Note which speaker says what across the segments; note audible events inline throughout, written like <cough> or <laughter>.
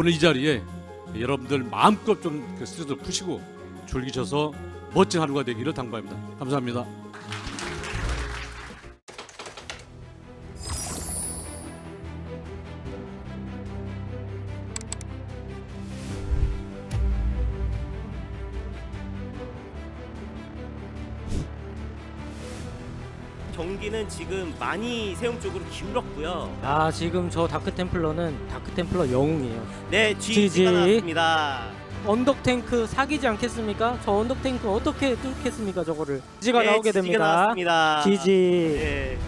Speaker 1: 오늘 이 자리에 여러분들 마음껏 좀그 스트레스 푸시고 즐기셔서 멋진 하루가 되기를 당부합니다. 감사합니다.
Speaker 2: 경기는 지금 많이 세움 쪽으로 기울었고요.
Speaker 3: 아 지금 저 다크 템플러는 다크 템플러 영웅이에요.
Speaker 2: 네,
Speaker 3: GG.
Speaker 2: GG가 나왔습니다.
Speaker 3: 언덕 탱크 사기지 않겠습니까? 저 언덕 탱크 어떻게 뚫겠습니까? 저거를 지가
Speaker 2: 네,
Speaker 3: 나오게
Speaker 2: GG가
Speaker 3: 됩니다.
Speaker 2: 나왔습니다.
Speaker 3: 지지.
Speaker 2: 예.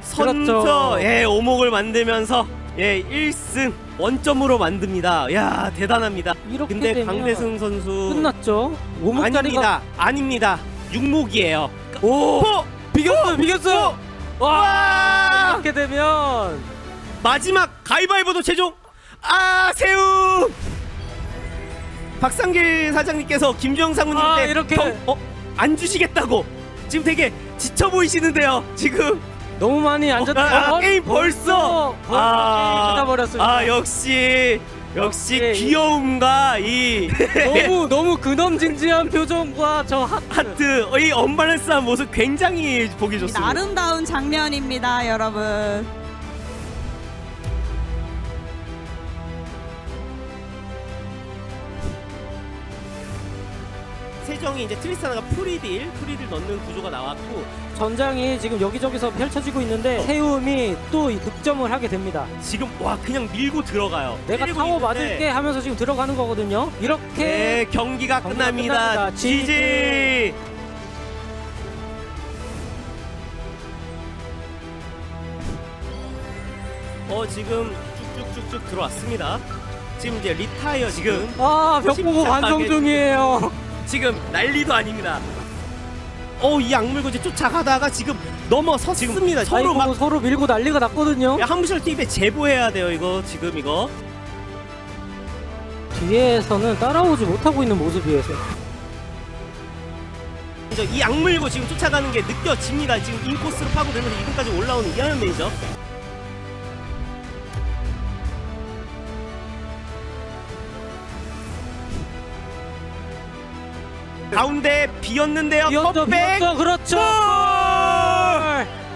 Speaker 2: 선처
Speaker 3: 그렇죠.
Speaker 2: 예 오목을 만들면서 예 1승 원점으로 만듭니다. 야 대단합니다.
Speaker 3: 이렇게
Speaker 2: 근데
Speaker 3: 되면
Speaker 2: 강대승 선수
Speaker 3: 끝났죠. 오목자리가
Speaker 2: 아닙니다. 아닙니다. 육목이에요.
Speaker 3: 오
Speaker 2: 호!
Speaker 3: 비겼어요. 비겼어요. 와
Speaker 2: 와!
Speaker 3: 이렇게 되면
Speaker 2: 마지막 가위바위보도 최종 아 세움 박상길 사장님께서 김주영
Speaker 3: 아,
Speaker 2: 상무님한테
Speaker 3: 이렇게.
Speaker 2: 경- 어? 안 주시겠다고 지금 되게 지쳐 보이시는데요 지금
Speaker 3: 너무 많이 앉았다.
Speaker 2: 아,
Speaker 3: 어,
Speaker 2: 게임 벌써
Speaker 3: 벌써 끝나버렸어요.
Speaker 2: 아 역시 역시
Speaker 3: 역시.
Speaker 2: 귀여움과 이 <laughs>
Speaker 3: 너무 너무 근엄진지한 표정과 저 하트.
Speaker 2: 하트 어, 이 언밸런스한 모습 굉장히 보기 좋습니다
Speaker 4: 아름다운 장면입니다, 여러분.
Speaker 2: 세정이 이제 트리스타나가 프리딜 프리딜 넣는 구조가 나왔고
Speaker 3: 전장이 지금 여기저기서 펼쳐지고 있는데 세움이 또 이 득점을 하게 됩니다.
Speaker 2: 지금 와 그냥 밀고 들어가요
Speaker 3: 내가
Speaker 2: 때리고
Speaker 3: 타워
Speaker 2: 있는데
Speaker 3: 맞을게 하면서 지금 들어가는 거거든요. 이렇게
Speaker 2: 네, 경기가,
Speaker 3: 경기가
Speaker 2: 끝납니다.
Speaker 3: 끝납니다.
Speaker 2: 지지. 어 지금 쭉쭉쭉쭉 들어왔습니다. 지금 이제 리타이어 지금
Speaker 3: 아 벽보고
Speaker 2: 침착하게.
Speaker 3: 반성 중이에요.
Speaker 2: 지금 난리도 아닙니다. 어 이 악물고 이제 쫓아가다가 지금 넘어섰습니다. 서로 막
Speaker 3: 서로 밀고 난리가 났거든요.
Speaker 2: 야, 한무철 TV에 제보해야 돼요 이거 지금 이거.
Speaker 3: 뒤에서는 따라오지 못하고 있는 모습이에요.
Speaker 2: 이 악물고 지금 쫓아가는 게 느껴집니다. 지금 인코스로 파고들면서 2등까지 올라오는 이하연 매니저. 가운데 비었는데요.
Speaker 3: 비었죠,
Speaker 2: 컵백
Speaker 3: 비었죠, 그렇죠.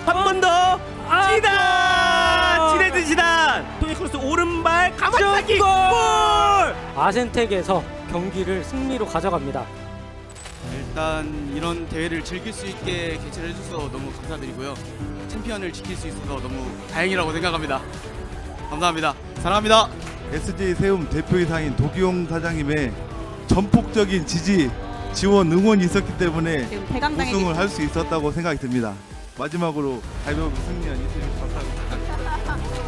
Speaker 2: 한 번 더.
Speaker 3: 아,
Speaker 2: 지단
Speaker 3: 골!
Speaker 2: 지네드 지단. 토니 크로스 오른발 가만차기
Speaker 3: 골!
Speaker 2: 골.
Speaker 3: 아센텍에서 경기를 승리로 가져갑니다.
Speaker 5: 일단 이런 대회를 즐길 수 있게 개최를 해줘서 너무 감사드리고요. 챔피언을 지킬 수 있어서 너무 다행이라고 생각합니다. 감사합니다. 사랑합니다.
Speaker 6: SJ 세움 대표이사인 도기용 사장님의 전폭적인 지지, 지원, 응원이 있었기 때문에
Speaker 4: 지금 대강당에
Speaker 6: 우승을 할 수 있었다고 생각이 듭니다. 마지막으로 가위바위보 승리한 이승엽 감사합니다.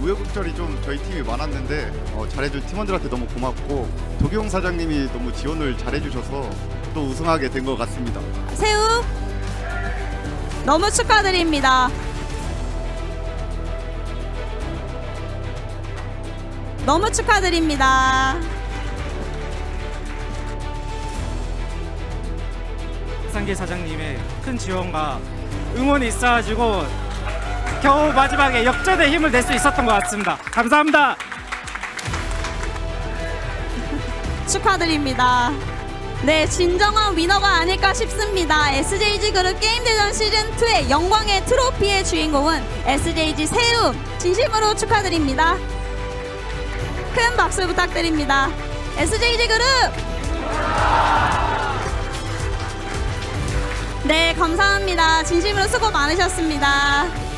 Speaker 7: 우여곡절이 좀 저희 팀이 많았는데 어, 잘해준 팀원들한테 너무 고맙고 도경 사장님이 너무 지원을 잘해주셔서 또 우승하게 된 것 같습니다.
Speaker 4: 세우 너무 축하드립니다. 너무 축하드립니다.
Speaker 8: 상계 사장님의 큰 지원과 응원이 있어가지고 겨우 마지막에 역전의 힘을 낼 수 있었던 것 같습니다. 감사합니다. <laughs>
Speaker 4: 축하드립니다. 네, 진정한 위너가 아닐까 싶습니다. SJG 그룹 게임 대전 시즌 2의 영광의 트로피의 주인공은 SJG 세움 진심으로 축하드립니다. 큰 박수 부탁드립니다. SJG 그룹 네, 감사합니다. 진심으로 수고 많으셨습니다.